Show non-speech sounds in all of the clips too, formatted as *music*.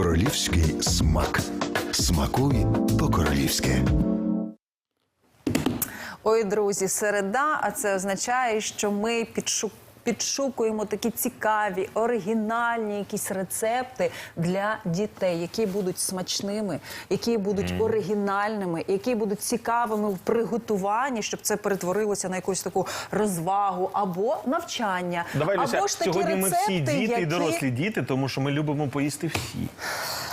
Королівський смак. Смакуй по-королівськи. Ой, друзі, середа, а це означає, що ми підшу- підшукуємо такі цікаві, оригінальні якісь рецепти для дітей, які будуть смачними, які будуть оригінальними, які будуть цікавими в приготуванні, щоб це перетворилося на якусь таку розвагу або навчання. Давай, Люся, або ж такі сьогодні ми рецепти, всі діти які... і дорослі діти, тому що ми любимо поїсти всі.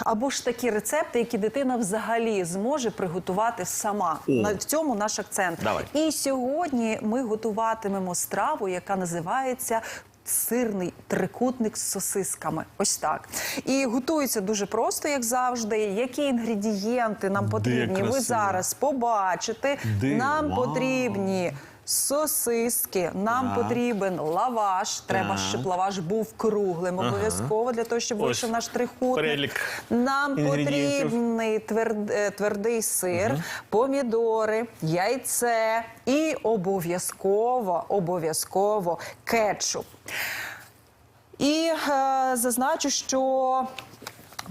Або ж такі рецепти, які дитина взагалі зможе приготувати сама. На в цьому наш акцент. Давай. І сьогодні ми готуватимемо страву, яка називається. Сирний трикутник з сосисками, ось так. І готується дуже просто, як завжди. Які інгредієнти нам потрібні? Ви зараз побачите. Де? Нам Вау. потрібні сосиски, нам Так. потрібен лаваш. Треба, Так. щоб лаваш був круглим, обов'язково для того, щоб Ось вийшов наш трикутник. перелік Нам інгредієнтів. потрібний тверд- е, твердий сир, помідори, яйце і обов'язково, обов'язково кетчуп. І е, зазначу, що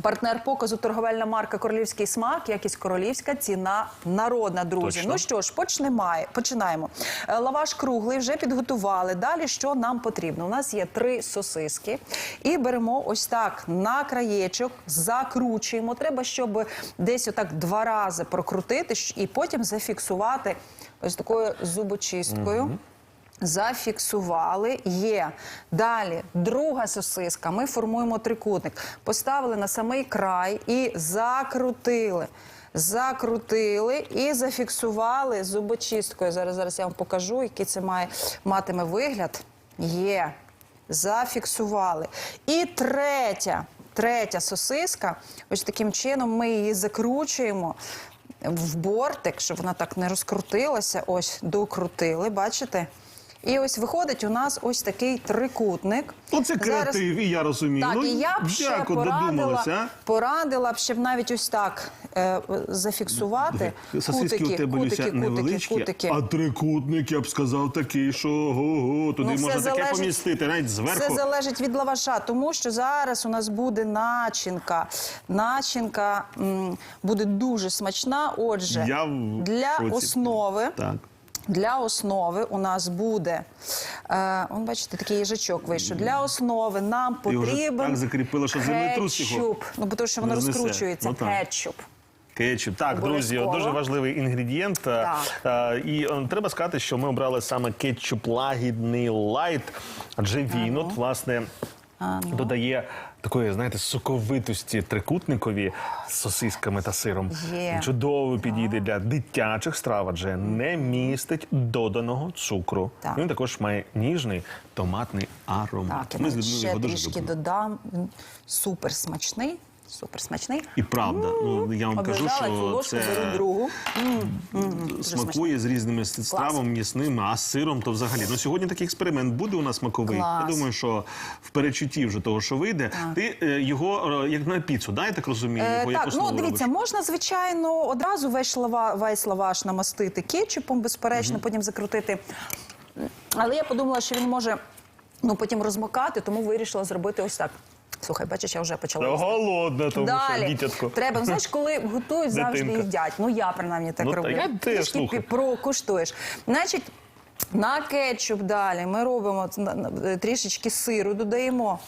партнер показу торговельна марка Королівський смак, якість королівська, ціна народна, друзі. Точно. Ну що ж, почнемо. починаємо. Е, Лаваш круглий вже підготували. Далі що нам потрібно? У нас є три сосиски, і беремо ось так на краєчок, закручуємо. Треба, щоб десь отак два рази прокрутити і потім зафіксувати ось такою зубочисткою. Зафіксували, є. Далі друга сосиска. Ми формуємо трикутник. Поставили на самий край і закрутили. Закрутили і зафіксували зубочисткою. Зараз зараз я вам покажу, який це має матиме вигляд. Є. Зафіксували. І третя, третя сосиска. Ось таким чином ми її закручуємо в бортик, щоб вона так не розкрутилася. Ось докрутили, бачите? І ось виходить у нас ось такий трикутник. Оце Зараз- креатив, і я розумію. Так, ну, і я б ще порадила, порадила б, щоб навіть ось так е, зафіксувати. Сосиски кутики, у тебе, кутики, кутики, невеличкі, кутики. а трикутник, я б сказав, такий, що ого-го, туди Ну, можна таке помістити, навіть зверху. Все залежить від лаваша, тому що зараз у нас буде начинка. Начинка м, буде дуже смачна. Отже, Я в для шоці. основи. Так. Для основи у нас буде, е, он, бачите, такий їжачок вийшов. Для основи нам потрібен так закріпило, що землетрус його кетчуп. Ну, бо тому що воно не розкручується. Ну, так. кетчуп. Кетчуп. Так, друзі, Обов'язково. дуже важливий інгредієнт. Так. Е, І е, треба сказати, що ми обрали саме кетчуп лагідний лайт, адже він, от, власне, додає такої, знаєте, соковитості трикутникові з сосисками та сиром. Є. Чудово підійде для дитячих страв, адже не містить доданого цукру. Так. Він також має ніжний томатний аромат. Так, я Ми з Людмилою ще його дуже трішки любимо. додам. Супер смачний. Супер смачний. І правда, ну я вам кажу, цю що ложку, беру це другу. Смакує з різними стравами м'ясними, а з сиром то взагалі. Ну сьогодні такий експеримент буде у нас смаковий. Клас. Я думаю, що в передчутті вже того, що вийде, ти е, його е, як на піцу, да, я так розумію, Е, його як так, ну дивіться, робиш? можна звичайно одразу весь лава, весь лаваш намастити кетчупом, безперечно, потім закрутити. Але я подумала, що він може ну потім розмокати, тому вирішила зробити ось так. Слухай, бачиш, я вже почала. їсти. Голодна, тому що Далі дітятко. треба, ну, знаєш, коли готують, завжди Дитинка. їдять. Ну я принаймні так Ну, та роблю. я теж, Трішки слухай. пі- прокуштуєш. Значить. На кетчуп далі ми робимо на- на- трішечки сиру додаємо.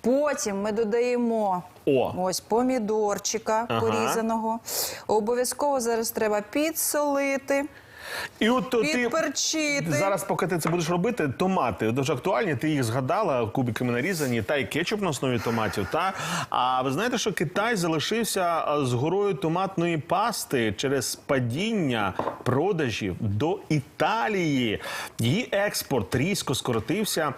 Потім ми додаємо О. ось помідорчика Ага. порізаного. Обов'язково зараз треба підсолити, І от то ти підперчити. зараз, поки ти це будеш робити, томати дуже актуальні. Ти їх згадала кубиками нарізані, та й кетчуп на основі томатів. Та а ви знаєте, що Китай залишився з горою томатної пасти через падіння продажів до Італії. Її експорт різко скоротився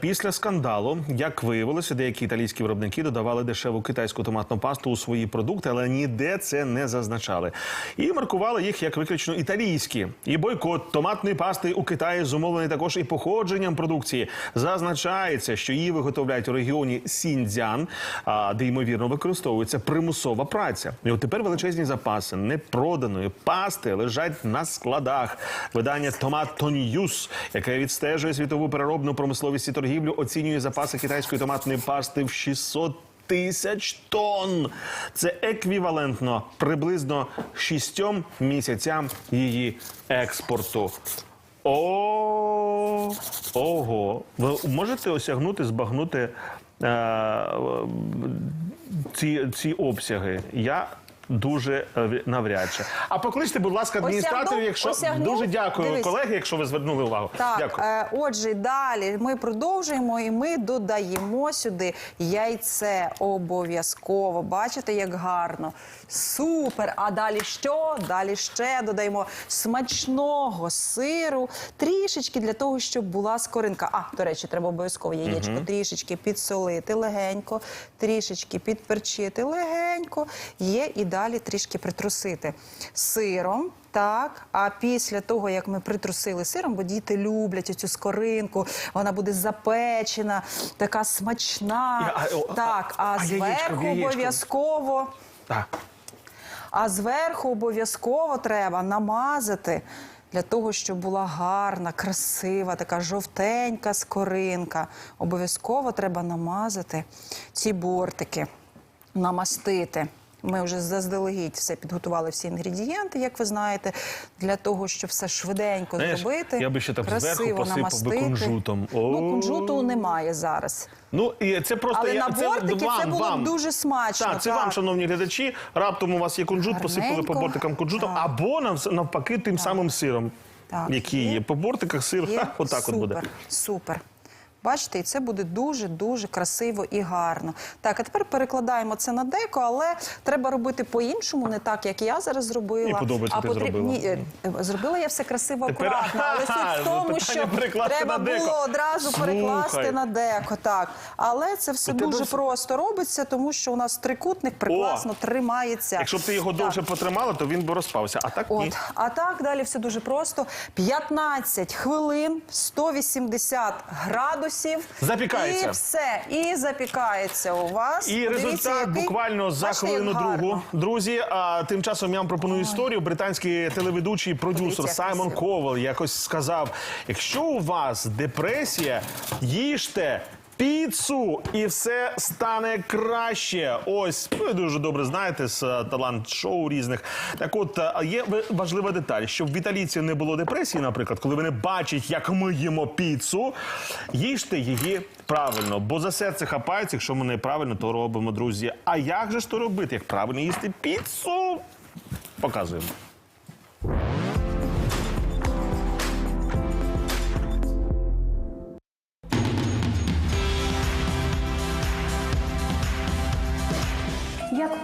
після скандалу. Як виявилося, деякі італійські виробники додавали дешеву китайську томатну пасту у свої продукти, але ніде це не зазначали. І маркували їх як виключно італійські. І бойкот томатної пасти у Китаї зумовлений також і походженням продукції. Зазначається, що її виготовляють у регіоні Сіньцзян, де ймовірно використовується примусова праця. І от тепер величезні запаси непроданої пасти лежать на складах. Видання Tomato News, яке відстежує світову переробну промисловість і торгівлю, оцінює запаси китайської томатної пасти в 600 тисяч тонн. Це еквівалентно приблизно шістьом місяцям її експорту. О, ого. Ви можете осягнути, збагнути е, ці, ці обсяги? Я дуже е, навряд чи. А покличте, будь ласка, адміністраторів, якщо Осягнув? дуже дякую, Дивись. колеги, якщо ви звернули увагу. Так, Дякую. е, отже, далі ми продовжуємо і ми додаємо сюди яйце обов'язково. Бачите, як гарно. Супер! А далі що? Далі ще додаємо смачного сиру, трішечки для того, щоб була скоринка. А, до речі, треба обов'язково яєчко трішечки підсолити легенько, трішечки підперчити легенько. Є і далі трішки притрусити сиром. Так, а після того, як ми притрусили сиром, бо діти люблять цю скоринку, вона буде запечена, така смачна. І, а, так, а, а яєчко, зверху яєчко? обов'язково. Так. А зверху обов'язково треба намазати для того, щоб була гарна, красива, така жовтенька скоринка. Обов'язково треба намазати ці бортики, намастити. Ми вже заздалегідь все підготували всі інгредієнти, як ви знаєте, для того, щоб все швиденько Знаєш, зробити. я би ще так зверху посипав би кунжутом. Ну, кунжуту немає зараз. Ну і це просто Але я, на це бортики вам, це було вам. дуже смачно, Так, це так. вам, шановні глядачі. Раптом у вас є кунжут, посипали по бортикам кунжутом, Так. або нав- навпаки тим самим сиром, Так, який є. є. По бортиках сир ха, отак супер, от буде. Супер. Бачите, і це буде дуже-дуже красиво і гарно. Так, а тепер перекладаємо це на деко, але треба робити по-іншому, не так, як я зараз зробила. Мені подобається, а ти потріб- зробила. Ні, е, е, зробила я все красиво, Тепер- акуратно, але суть в *laughs* тому, що перекласти треба на деко. було одразу Слухай. перекласти на деко. Так, але це все У тебе дуже все- просто робиться, тому що у нас трикутник прекрасно тримається. Якщо б ти його довше потримала, то він би розпався. А так ні. От, а так далі все дуже просто. 15 хвилин, 180 градусів. Запікається. І все. І запікається у вас. І Подивіться, результат який- буквально за Бачите, як хвилину гарно. другу. Друзі, а тим часом я вам пропоную історію. Британський телеведучий продюсер як Саймон красиво. Ковал якось сказав: якщо у вас депресія, їжте. Піцу і все стане краще. Ось ви дуже добре знаєте з е, талант-шоу різних. Так, от е, є важлива деталь, щоб в італійців не було депресії, наприклад, коли вони бачать, як ми їмо піцу, їжте її правильно, бо за серце хапається, якщо ми неправильно то робимо, друзі. А як же ж то робити? Як правильно їсти піцу? Показуємо.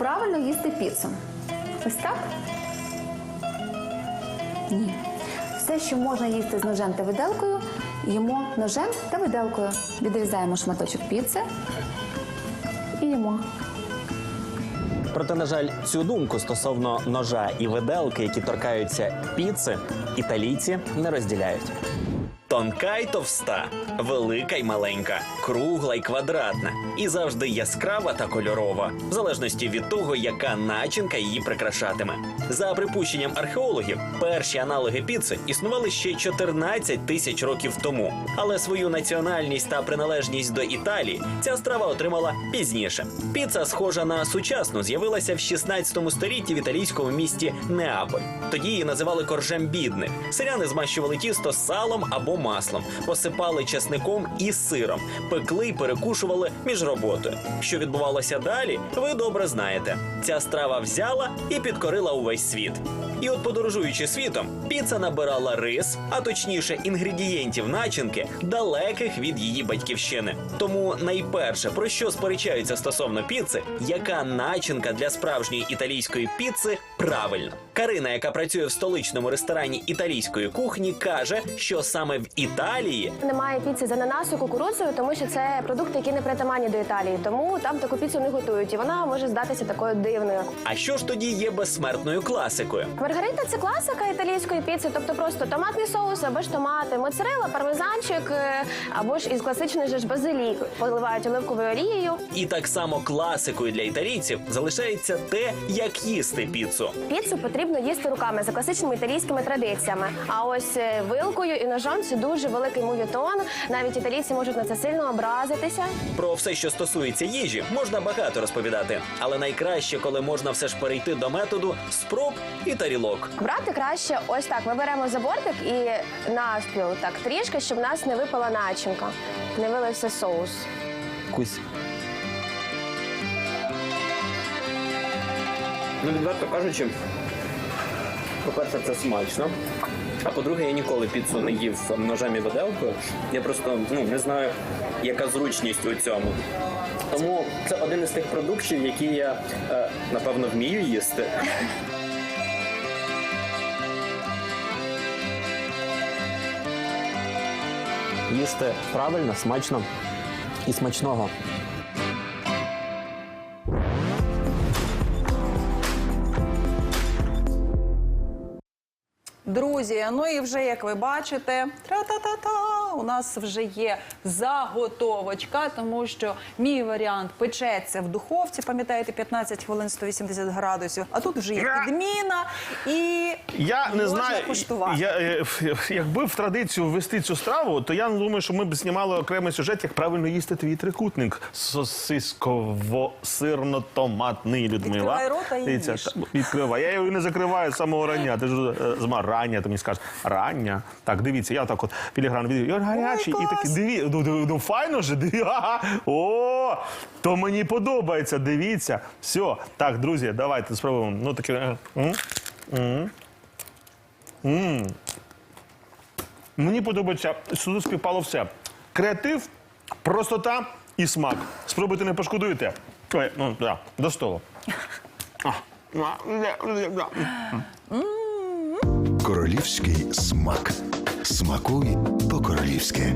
Правильно їсти піцу? Ось так? Ні. Все, що можна їсти з ножем та виделкою, їмо ножем та виделкою. Відрізаємо шматочок піци і їмо. Проте, на жаль, цю думку стосовно ножа і виделки, які торкаються піци, італійці не розділяють. Тонка й товста, велика й маленька, кругла й квадратна, і завжди яскрава та кольорова, в залежності від того, яка начинка її прикрашатиме. За припущенням археологів, перші аналоги піци існували ще 14 тисяч років тому. Але свою національність та приналежність до Італії ця страва отримала пізніше. Піца, схожа на сучасну, з'явилася в 16 столітті в італійському місті Неаполь. Тоді її називали коржем бідних. Селяни змащували тісто салом або маслом, посипали чесником і сиром, пекли й перекушували між роботою. Що відбувалося далі, ви добре знаєте. Ця страва взяла і підкорила увесь світ. І от, подорожуючи світом, піца набирала рис, а точніше інгредієнтів начинки, далеких від її батьківщини. Тому найперше, про що сперечаються стосовно піци, яка начинка для справжньої італійської піци правильна. Карина, яка працює в столичному ресторані італійської кухні, каже, що саме в Італії Немає піци з ананасу кукурудзою, тому що це продукти, які не притаманні до Італії. Тому там таку піцу не готують, і вона може здатися такою дивною. А що ж тоді є безсмертною класикою? Маргарита це класика італійської піци, тобто просто томатний соус або ж томати, моцарелла, пармезанчик, е, або ж із класичної же ж базилік. Поливають оливковою олією. І так само класикою для італійців залишається те, як їсти піцу. Піцу потрібно їсти руками за класичними італійськими традиціями. А ось е, вилкою і ножом це дуже великий мувітон. Навіть італійці можуть на це сильно образитися. Про все, що стосується їжі, можна багато розповідати, але найкраще, коли можна все ж перейти до методу спроб і тарілок. Брати краще ось так. Ми беремо за бортик і навпіл так трішки, щоб в нас не випала начинка, не вилився соус. Кусь. Ну, відверто кажучи, по-перше, це смачно. А по-друге, я ніколи піцу не їв ножем і виделкою. Я просто ну, не знаю, яка зручність у цьому. Тому це один із тих продуктів, які я е, напевно вмію їсти. Їсти правильно, смачно і смачного. Друзі, ну і вже як ви бачите, тра-та-та-та, у нас вже є заготовочка, тому що мій варіант печеться в духовці, пам'ятаєте, 15 хвилин 180 градусів. А тут вже є підміна і Я не можна знаю, куштувати. я, е, якби в традицію ввести цю страву, то я думаю, що ми б знімали окремий сюжет, як правильно їсти твій трикутник. Сосисково-сирно-томатний Людмила. Відкривай рота і Дивіться, їж. та- відкривай. Я його і не закриваю з самого рання. Ти ж е, з ма- рання, ти мені скажеш. Рання. Так, дивіться, я так от філігран від гарячий, і такий, диві, ну, ну, ну файно же, диві, *laughs* ага. О, то мені подобається, дивіться. Все, так, друзі, давайте спробуємо. Ну, таке. м, м. М. Мені подобається, сюди співпало все. Креатив, простота і смак. Спробуйте, не пошкодуєте. Ой, ну, да, до столу. *laughs* А. Королівський смак. Смакуй по-королівськи.